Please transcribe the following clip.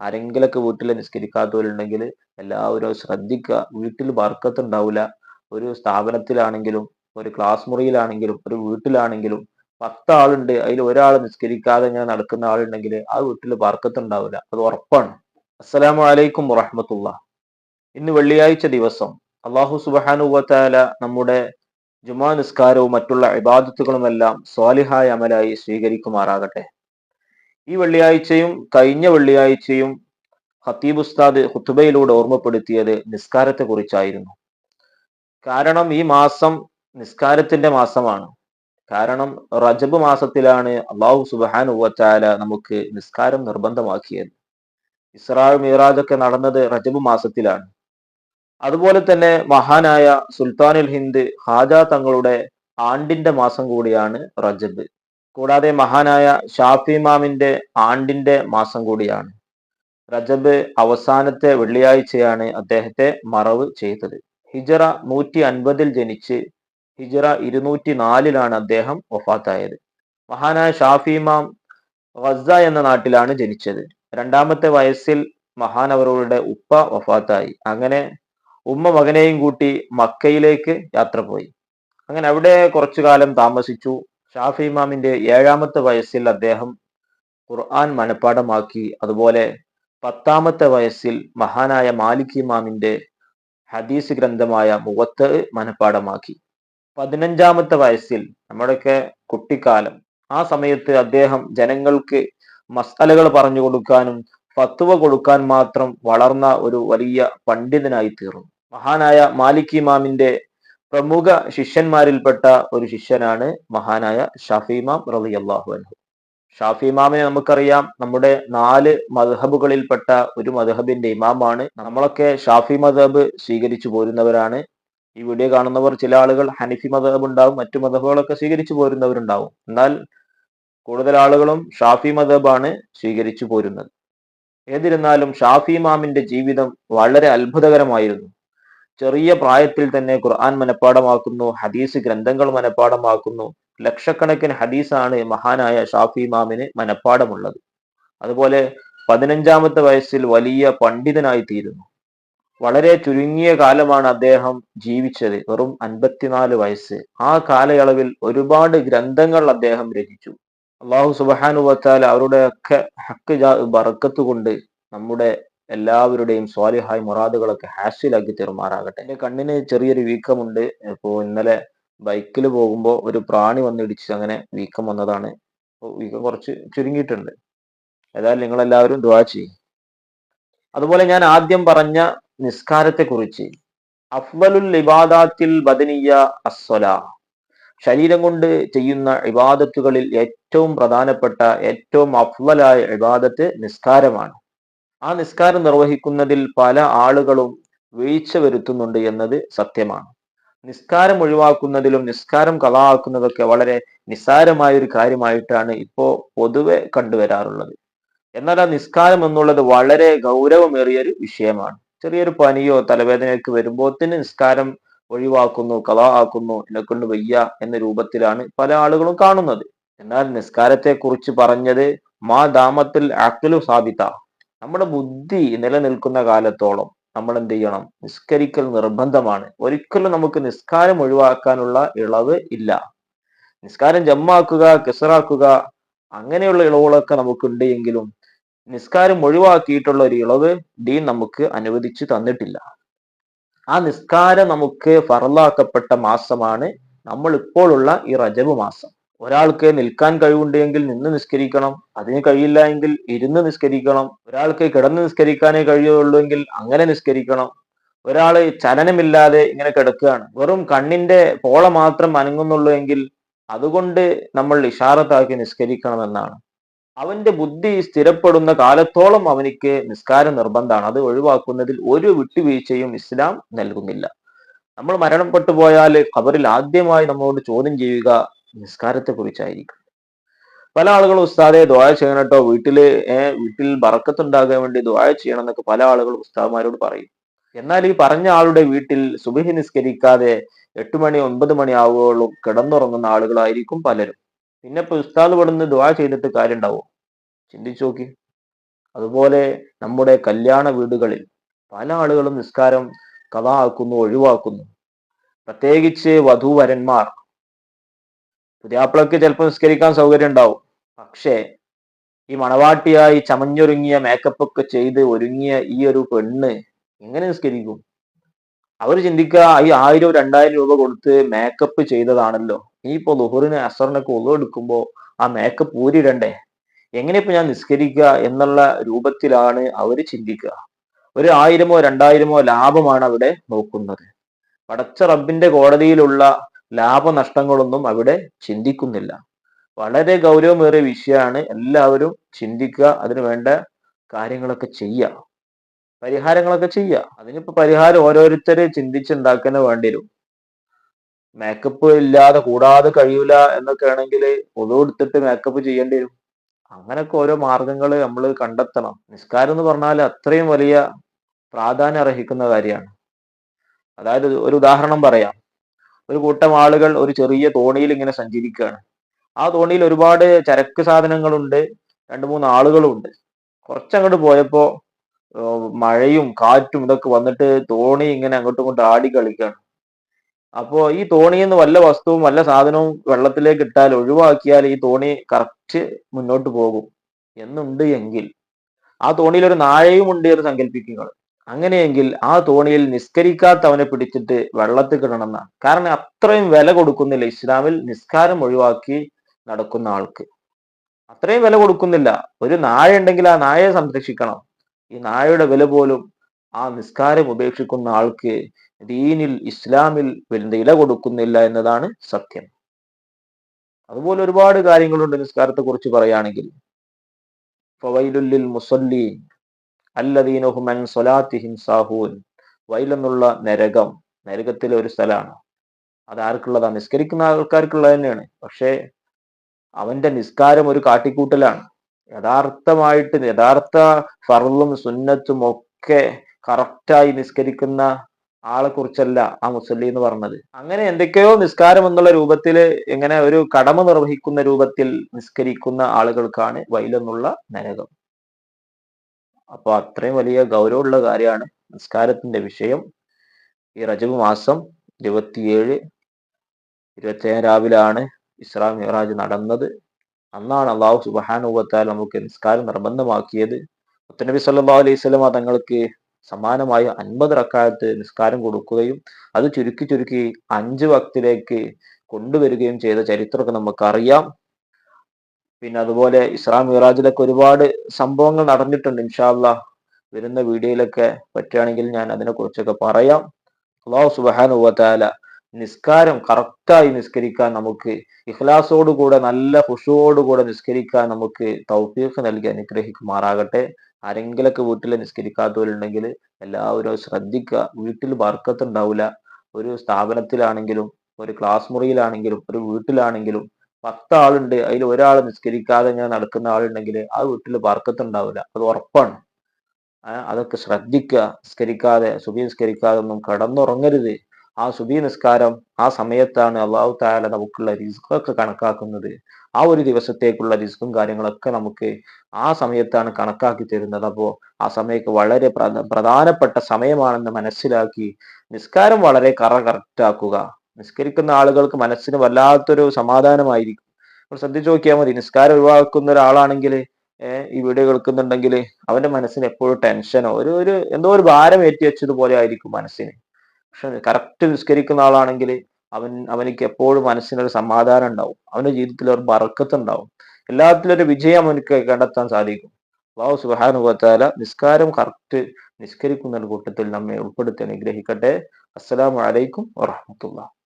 ആരെങ്കിലൊക്കെ വീട്ടിൽ നിസ്കരിക്കാത്തവരുണ്ടെങ്കിൽ എല്ലാവരും ശ്രദ്ധിക്കുക വീട്ടിൽ വർക്കത്തുണ്ടാവില്ല ഒരു സ്ഥാപനത്തിലാണെങ്കിലും ഒരു ക്ലാസ് മുറിയിലാണെങ്കിലും ഒരു വീട്ടിലാണെങ്കിലും പത്ത് ആളുണ്ട് അതിൽ ഒരാൾ നിസ്കരിക്കാതെ ഇങ്ങനെ നടക്കുന്ന ആളുണ്ടെങ്കിൽ ആ വീട്ടിൽ വർക്കത്തുണ്ടാവില്ല അത് ഉറപ്പാണ്. അസ്സലാമു അലൈക്കും വറഹമത്തുള്ള. ഇന്ന് വെള്ളിയാഴ്ച ദിവസം അള്ളാഹു സുബാനുവത്താല നമ്മുടെ ജുമാ നിസ്കാരവും മറ്റുള്ള ഇബാദത്തുകളുമെല്ലാം സ്വാലിഹായ അമലായി സ്വീകരിക്കുമാറാകട്ടെ. ഈ വെള്ളിയാഴ്ചയും കഴിഞ്ഞ വെള്ളിയാഴ്ചയും ഖത്തീബ് ഉസ്താദ് ഹുത്തുബയിലൂടെ ഓർമ്മപ്പെടുത്തിയത് നിസ്കാരത്തെ കുറിച്ചായിരുന്നു. കാരണം ഈ മാസം നിസ്കാരത്തിന്റെ മാസമാണ്. കാരണം റജബ് മാസത്തിലാണ് അള്ളാഹു സുബാൻ ഉവച്ചാല നമുക്ക് നിസ്കാരം നിർബന്ധമാക്കിയത്. ഇസ്രാൾ മീറാജ് ഒക്കെ നടന്നത് റജബ് മാസത്തിലാണ്. അതുപോലെ തന്നെ മഹാനായ സുൽത്താനുൽ ഹിന്ദ് ഹാജ തങ്ങളുടെ ആണ്ടിന്റെ മാസം കൂടിയാണ് റജബ്. കൂടാതെ മഹാനായ ഷാഫി ഇമാമിന്റെ ആണ്ടിന്റെ മാസം കൂടിയാണ്. റജബ് അവസാനത്തെ വെള്ളിയാഴ്ചയാണ് അദ്ദേഹത്തെ മറവ് ചെയ്തത്. ഹിജറ നൂറ്റി അൻപതിൽ ജനിച്ച് ഹിജറ ഇരുന്നൂറ്റി നാലിലാണ് അദ്ദേഹം വഫാത്തായത്. മഹാനായ ഷാഫി ഇമാം ഗസ എന്ന നാട്ടിലാണ് ജനിച്ചത്. രണ്ടാമത്തെ വയസ്സിൽ മഹാനവറുടെ ഉപ്പ വഫാത്തായി. അങ്ങനെ ഉമ്മ മകനെയും കൂട്ടി മക്കയിലേക്ക് യാത്ര പോയി. അങ്ങനെ അവിടെ കുറച്ചു കാലം താമസിച്ചു. ഷാഫി ഇമാമിന്റെ ഏഴാമത്തെ വയസ്സിൽ അദ്ദേഹം ഖുർആൻ മനഃപ്പാടമാക്കി അതുപോലെ പത്താമത്തെ വയസ്സിൽ മഹാനായ മാലിക് ഇമാമിന്റെ ഹദീസ് ഗ്രന്ഥമായ മുവത്ത് മനഃപ്പാടമാക്കി പതിനഞ്ചാമത്തെ വയസ്സിൽ നമ്മുടെയൊക്കെ കുട്ടിക്കാലം. ആ സമയത്ത് അദ്ദേഹം ജനങ്ങൾക്ക് മസാലകൾ പറഞ്ഞു കൊടുക്കാനും ഫത്തുവ കൊടുക്കാൻ മാത്രം വളർന്ന ഒരു വലിയ പണ്ഡിതനായി തീർന്നു. മഹാനായ മാലിക് ഇമാമിന്റെ പ്രമുഖ ശിഷ്യന്മാരിൽപ്പെട്ട ഒരു ശിഷ്യനാണ് മഹാനായ ഷഫീമാം റബി അള്ളാഹു അൻഹു. ഷാഫിമാമിനെ നമുക്കറിയാം നമ്മുടെ നാല് മധഹബുകളിൽപ്പെട്ട ഒരു മധഹബിന്റെ ഇമാമാണ്. നമ്മളൊക്കെ ഷാഫി മധബ് സ്വീകരിച്ചു പോരുന്നവരാണ്. ഈ വീഡിയോ കാണുന്നവർ ചില ആളുകൾ ഹനിഫി മധബ് ഉണ്ടാവും മറ്റു മധബുകളൊക്കെ സ്വീകരിച്ചു പോരുന്നവരുണ്ടാവും. എന്നാൽ കൂടുതൽ ആളുകളും ഷാഫി മധബാണ് സ്വീകരിച്ചു പോരുന്നത്. ഏതിരുന്നാലും ഷാഫി ഇമാമിന്റെ ജീവിതം വളരെ അത്ഭുതകരമായിരുന്നു. ചെറിയ പ്രായത്തിൽ തന്നെ ഖുർആൻ മനഃപ്പാടമാക്കുന്നു ഹദീസ് ഗ്രന്ഥങ്ങൾ മനഃപ്പാടമാക്കുന്നു ലക്ഷക്കണക്കിന് ഹദീസാണ് മഹാനായ ഷാഫി ഇമാമിന് മനഃപ്പാടമുള്ളത് അതുപോലെ പതിനഞ്ചാമത്തെ വയസ്സിൽ വലിയ പണ്ഡിതനായി തീരുന്നു വളരെ ചുരുങ്ങിയ കാലമാണ് അദ്ദേഹം ജീവിച്ചത് വെറും അൻപത്തിനാല് വയസ്സ്. ആ കാലയളവിൽ ഒരുപാട് ഗ്രന്ഥങ്ങൾ അദ്ദേഹം രചിച്ചു. അള്ളാഹു സുബാനു വച്ചാൽ അവരുടെ ഒക്കെ ഹക്ക് ബറക്കത്ത് കൊണ്ട് നമ്മുടെ എല്ലാവരുടെയും സ്വാലിഹായ് മുറാദുകളൊക്കെ ഹാസിലാക്കി തീർമാറാകട്ടെ എന്റെ കണ്ണിന് ചെറിയൊരു വീക്കമുണ്ട്. ഇപ്പോ ഇന്നലെ ബൈക്കിൽ പോകുമ്പോൾ ഒരു പ്രാണി വന്നിടിച്ച് അങ്ങനെ വീക്കം വന്നതാണ്. വീക്കം കുറച്ച് ചുരുങ്ങിയിട്ടുണ്ട്. ഏതായാലും നിങ്ങളെല്ലാവരും ദ്വാ ചെയ്യും. അതുപോലെ ഞാൻ ആദ്യം പറഞ്ഞ നിസ്കാരത്തെ കുറിച്ച് അഫ്വലുൽ ഇബാദാത്തിൽ ബദനിയ അസ്വല ശരീരം കൊണ്ട് ചെയ്യുന്ന ഇബാദത്തുകളിൽ ഏറ്റവും പ്രധാനപ്പെട്ട ഏറ്റവും അഫ്വലായ ഇബാദത്ത് നിസ്കാരമാണ്. ആ നിസ്കാരം നിർവഹിക്കുന്നതിൽ പല ആളുകളും വീഴ്ച വരുത്തുന്നുണ്ട് എന്നത് സത്യമാണ്. നിസ്കാരം ഒഴിവാക്കുന്നതിലും നിസ്കാരം കളാക്കുന്നതൊക്കെ വളരെ നിസ്സാരമായ ഒരു കാര്യമായിട്ടാണ് ഇപ്പോ പൊതുവെ കണ്ടുവരാറുള്ളത്. എന്നാൽ ആ നിസ്കാരം എന്നുള്ളത് വളരെ ഗൗരവമേറിയ ഒരു വിഷയമാണ്. ചെറിയൊരു പനിയോ തലവേദനയൊക്കെ വരുമ്പോത്തിന് നിസ്കാരം ഒഴിവാക്കുന്നു കള ആക്കുന്നു എന്നെ കൊണ്ട് വയ്യ എന്ന രൂപത്തിലാണ് പല ആളുകളും കാണുന്നത്. എന്നാൽ നിസ്കാരത്തെ കുറിച്ച് പറഞ്ഞത് മാ ദാമത്തിൽ അക്കലു സാബിത. നമ്മുടെ ബുദ്ധി നിലനിൽക്കുന്ന കാലത്തോളം നമ്മൾ എന്ത് ചെയ്യണം? നിസ്കരിക്കൽ നിർബന്ധമാണ്. ഒരിക്കലും നമുക്ക് നിസ്കാരം ഒഴിവാക്കാനുള്ള ഇളവ് ഇല്ല. നിസ്കാരം ജമ്മാക്കുക കിസറാക്കുക അങ്ങനെയുള്ള ഇളവുകളൊക്കെ നമുക്കുണ്ട് എങ്കിലും നിസ്കാരം ഒഴിവാക്കിയിട്ടുള്ള ഒരു ഇളവ് ഡീൻ നമുക്ക് അനുവദിച്ചു തന്നിട്ടില്ല. ആ നിസ്കാരം നമുക്ക് ഫറലാക്കപ്പെട്ട മാസമാണ് നമ്മൾ ഇപ്പോഴുള്ള ഈ റജബ് മാസം. ഒരാൾക്ക് നിൽക്കാൻ കഴിവുണ്ടെങ്കിൽ നിന്ന് നിസ്കരിക്കണം അതിന് കഴിയില്ല എങ്കിൽ ഇരുന്ന് നിസ്കരിക്കണം ഒരാൾക്ക് കിടന്ന് നിസ്കരിക്കാനേ കഴിയുള്ളൂ എങ്കിൽ അങ്ങനെ നിസ്കരിക്കണം. ഒരാൾ ചലനമില്ലാതെ ഇങ്ങനെ കിടക്കുകയാണ്. വെറും കണ്ണിന്റെ പോള മാത്രം അനങ്ങുന്നുള്ളൂ എങ്കിൽ അതുകൊണ്ട് നമ്മൾ ഇഷാറത്താക്കി നിസ്കരിക്കണമെന്നാണ്. അവന്റെ ബുദ്ധി സ്ഥിരപ്പെടുന്ന കാലത്തോളം അവനിക്ക് നിസ്കാരം നിർബന്ധമാണ്. അത് ഒഴിവാക്കുന്നതിൽ ഒരു വിട്ടുവീഴ്ചയും ഇസ്ലാം നൽകുന്നില്ല. നമ്മൾ മരണപ്പെട്ടു പോയാൽ ഖബറിൽ ആദ്യമായി നമ്മളോട് ചോദ്യം ചെയ്യുക നിസ്കാരത്തെ കുറിച്ചായിരിക്കും. പല ആളുകളും ഉസ്താദെ ദ്വായ ചെയ്യണം കേട്ടോ വീട്ടിൽ ഏഹ് വീട്ടിൽ ബറക്കത്തുണ്ടാകാൻ വേണ്ടി ദ്വായ ചെയ്യണം എന്നൊക്കെ പല ആളുകളും ഉസ്താദ്മാരോട് പറയും. എന്നാൽ ഈ പറഞ്ഞ ആളുടെ വീട്ടിൽ സുബഹി നിസ്കരിക്കാതെ എട്ട് മണി ഒൻപത് മണി ആവുകയുള്ളൂ കിടന്നുറങ്ങുന്ന ആളുകളായിരിക്കും പലരും. പിന്നെ ഇപ്പൊ ഉസ്താദ് പെടുന്ന് ദ്വാ ചെയ്തിട്ട് കാര്യം ഉണ്ടാവോ ചിന്തിച്ചു നോക്കി. അതുപോലെ നമ്മുടെ കല്യാണ വീടുകളിൽ പല ആളുകളും നിസ്കാരം കഥ ആക്കുന്നു ഒഴിവാക്കുന്നു. പ്രത്യേകിച്ച് വധൂവരന്മാർ പുതിയാപ്പിളക്ക് ചിലപ്പോൾ നിസ്കരിക്കാൻ സൗകര്യം ഉണ്ടാവും. പക്ഷേ ഈ മണവാട്ടിയായി ചമഞ്ഞൊരുങ്ങിയ മേക്കപ്പ് ഒക്കെ ചെയ്ത് ഒരുങ്ങിയ ഈ ഒരു പെണ്ണ് എങ്ങനെ നിസ്കരിക്കും? അവർ ചിന്തിക്കുക ഈ ആയിരം രണ്ടായിരം രൂപ കൊടുത്ത് മേക്കപ്പ് ചെയ്തതാണല്ലോ. ഈ ഇപ്പൊ ലുഹറിന് അസറിനൊക്കെ ഒതു എടുക്കുമ്പോൾ ആ മേക്കപ്പ് ഊരിടണ്ടേ? എങ്ങനെ ഇപ്പൊ ഞാൻ നിസ്കരിക്കുക എന്നുള്ള രൂപത്തിലാണ് അവർ ചിന്തിക്കുക. ഒരു ആയിരമോ രണ്ടായിരമോ ലാഭമാണ് അവിടെ നോക്കുന്നത്. പടച്ച റബ്ബിന്റെ കോടതിയിലുള്ള ലാഭനഷ്ടങ്ങളൊന്നും അവിടെ ചിന്തിക്കുന്നില്ല. വളരെ ഗൗരവമേറിയ വിഷയമാണ് എല്ലാവരും ചിന്തിക്കുക അതിനു വേണ്ട കാര്യങ്ങളൊക്കെ ചെയ്യുക. പരിഹാരങ്ങളൊക്കെ ചെയ്യുക. അതിനിപ്പോ പരിഹാരം ഓരോരുത്തര് ചിന്തിച്ചുണ്ടാക്കുന്ന വേണ്ടി വരും. മേക്കപ്പ് ഇല്ലാതെ കൂടാതെ കഴിയൂല എന്നൊക്കെ ആണെങ്കിൽ എടുത്തിട്ട് മേക്കപ്പ് ചെയ്യേണ്ടി വരും. അങ്ങനൊക്കെ ഓരോ മാർഗങ്ങൾ നമ്മൾ കണ്ടെത്തണം. നിസ്കാരം എന്ന് പറഞ്ഞാൽ അത്രയും വലിയ പ്രാധാന്യം അർഹിക്കുന്ന കാര്യമാണ്. അതായത് ഒരു ഉദാഹരണം പറയാം. ഒരു കൂട്ടം ആളുകൾ ഒരു ചെറിയ തോണിയിൽ ഇങ്ങനെ സഞ്ചരിക്കുകയാണ്. ആ തോണിയിൽ ഒരുപാട് ചരക്ക് സാധനങ്ങളുണ്ട്. രണ്ട് മൂന്ന് ആളുകളുണ്ട്. കുറച്ചങ്ങോട്ട് പോയപ്പോ മഴയും കാറ്റും ഇതൊക്കെ വന്നിട്ട് തോണി ഇങ്ങനെ അങ്ങോട്ടും ഇങ്ങോട്ടും ആടി കളിക്കുകയാണ്. അപ്പോ ഈ തോണിയിൽ നിന്ന് വല്ല വസ്തുവും വല്ല സാധനവും വെള്ളത്തിലേക്ക് ഇട്ടാൽ ഒഴിവാക്കിയാൽ ഈ തോണി കറക്റ്റ് മുന്നോട്ട് പോകും. എന്നുണ്ട് എങ്കിൽ. ആ തോണിയിൽ ഒരു നാഴയും ഉണ്ട് എന്ന് സങ്കല്പിക്കുക അങ്ങനെയെങ്കിൽ ആ തോണിയിൽ നിസ്കരിക്കാത്തവനെ പിടിച്ചിട്ട് വെള്ളത്തിൽ കിടണമെന്നാണ് കാരണം അത്രയും വില കൊടുക്കുന്നില്ല. ഇസ്ലാമിൽ നിസ്കാരം ഒഴിവാക്കി നടക്കുന്ന ആൾക്ക്. അത്രയും വില കൊടുക്കുന്നില്ല. ഒരു നായ ഉണ്ടെങ്കിൽ ആ നായയെ സംരക്ഷിക്കണം. ഈ നായയുടെ വില പോലും ആ നിസ്കാരം ഉപേക്ഷിക്കുന്ന ആൾക്ക് ദീനിൽ ഇസ്ലാമിൽ വില കൊടുക്കുന്നില്ല എന്നതാണ് സത്യം. അതുപോലെ ഒരുപാട് കാര്യങ്ങളുണ്ട് നിസ്കാരത്തെ കുറിച്ച് പറയുകയാണെങ്കിൽ ഫവൈലുല്ലിൽ മുസല്ലീൻ. അല്ലദീനഹുമൻ സൊലാത്തിഹിം സാഹൂൻ. വൈലെന്നുള്ള നരകം നരകത്തിലെ ഒരു സ്ഥലമാണ്. അത് ആർക്കുള്ളതാണ് നിസ്കരിക്കുന്ന ആൾക്കാർക്കുള്ളത് തന്നെയാണ്. പക്ഷേ അവന്റെ നിസ്കാരം ഒരു കാട്ടിക്കൂട്ടലാണ്. യഥാർത്ഥമായിട്ട് യഥാർത്ഥ ഫർളും സുന്നത്തും ഒക്കെ കറക്റ്റായി നിസ്കരിക്കുന്ന ആളെ കുറിച്ചല്ല ആ മുസല്ലി എന്ന് പറഞ്ഞത്. അങ്ങനെ എന്തൊക്കെയോ നിസ്കാരം എന്നുള്ള രൂപത്തിൽ ഇങ്ങനെ ഒരു കടമ നിർവഹിക്കുന്ന രൂപത്തിൽ നിസ്കരിക്കുന്ന ആളുകൾക്കാണ് വൈലെന്നുള്ള നരകം. അപ്പൊ അത്രയും വലിയ ഗൗരവമുള്ള കാര്യമാണ് നിസ്കാരത്തിന്റെ വിഷയം. ഈ റജബ് മാസം ഇരുപത്തിയേഴ് ഇരുപത്തിയേഴ് രാവിലാണ് ഇസ്രാം മിഹറാജ് നടന്നത്. അന്നാണ് അള്ളാഹു സുബാനുവത്താൽ നമുക്ക് നിസ്കാരം നിർബന്ധമാക്കിയത്. മുത്തനബി സല്ലാ അലൈഹി സ്വലമ തങ്ങൾക്ക് സമാനമായ അൻപത് റക്കാലത്ത് നിസ്കാരം കൊടുക്കുകയും അത് ചുരുക്കി ചുരുക്കി അഞ്ച് വക്തിലേക്ക് കൊണ്ടുവരികയും ചെയ്ത ചരിത്രമൊക്കെ നമുക്കറിയാം. പിന്നെ അതുപോലെ ഇസ്ലാം മിറാജിലൊക്കെ ഒരുപാട് സംഭവങ്ങൾ നടന്നിട്ടുണ്ട് ഇൻഷാല്ല വരുന്ന വീഡിയോയിലൊക്കെ പറ്റുകയാണെങ്കിൽ ഞാൻ അതിനെ കുറിച്ചൊക്കെ പറയാം. അള്ളാഹു സുബാനുവല നിസ്കാരം കറക്റ്റായി നിസ്കരിക്കാൻ നമുക്ക് ഇഖ്ലാസോടുകൂടെ നല്ല ഹുഷുവോടുകൂടെ നിസ്കരിക്കാൻ നമുക്ക് തൗഫീഖ് നൽകി അനുഗ്രഹിക്കുമാറാകട്ടെ. ആരെങ്കിലൊക്കെ വീട്ടിൽ നിസ്കരിക്കാത്തവരുണ്ടെങ്കിൽ എല്ലാവരും ശ്രദ്ധിക്കുക. വീട്ടിൽ ബർക്കത്തുണ്ടാവില്ല ഒരു സ്ഥാപനത്തിലാണെങ്കിലും ഒരു ക്ലാസ് മുറിയിലാണെങ്കിലും ഒരു വീട്ടിലാണെങ്കിലും പത്ത് ആളുണ്ട് അതിൽ ഒരാൾ നിസ്കരിക്കാതെ ഞാൻ നടക്കുന്ന ആളുണ്ടെങ്കിൽ ആ വീട്ടിൽ പാർക്കത്തുണ്ടാവില്ല അത് ഉറപ്പാണ്. അതൊക്കെ ശ്രദ്ധിക്കുക. നിസ്കരിക്കാതെ സുബി നിസ്കരിക്കാതെ ഒന്നും കടന്നുറങ്ങരുത്. ആ സുബി നിസ്കാരം ആ സമയത്താണ് അള്ളാഹു താല നമുക്കുള്ള റിസ്ക്കൊക്കെ കണക്കാക്കുന്നത്. ആ ഒരു ദിവസത്തേക്കുള്ള റിസ്ക്കും കാര്യങ്ങളൊക്കെ നമുക്ക് ആ സമയത്താണ് കണക്കാക്കി തരുന്നത്. അപ്പോൾ ആ സമയത്ത് വളരെ പ്രധാനപ്പെട്ട സമയമാണെന്ന് മനസ്സിലാക്കി നിസ്കാരം വളരെ കറ കറക്റ്റാക്കുക നിസ്കരിക്കുന്ന ആളുകൾക്ക് മനസ്സിന് വല്ലാത്തൊരു സമാധാനമായിരിക്കും. നമ്മൾ ശ്രദ്ധിച്ചു നോക്കിയാൽ മതി. നിസ്കാരം ഒഴിവാക്കുന്ന ഒരാളാണെങ്കിൽ ഈ വീഡിയോ കേൾക്കുന്നുണ്ടെങ്കിൽ അവന്റെ മനസ്സിന് എപ്പോഴും ടെൻഷനോ ഒരു ഒരു എന്തോ ഒരു ഭാരം ഏറ്റി വെച്ചതുപോലെ ആയിരിക്കും മനസ്സിന്. പക്ഷെ കറക്റ്റ് നിസ്കരിക്കുന്ന ആളാണെങ്കിൽ അവൻ അവനിക്ക് എപ്പോഴും മനസ്സിനൊരു സമാധാനം ഉണ്ടാവും. അവന്റെ ജീവിതത്തിൽ ഒരു ബറക്കത്ത് ഉണ്ടാവും. എല്ലാത്തിലും ഒരു വിജയം അവനക്ക് കണ്ടെത്താൻ സാധിക്കും. വാവ് സുഹാനുഭവത്താല നിസ്കാരം കറക്റ്റ് നിസ്കരിക്കുന്ന കൂട്ടത്തിൽ നമ്മെ ഉൾപ്പെടുത്തി അനുഗ്രഹിക്കട്ടെ. അസ്സലാമു അലൈക്കും വറഹമത്തുള്ള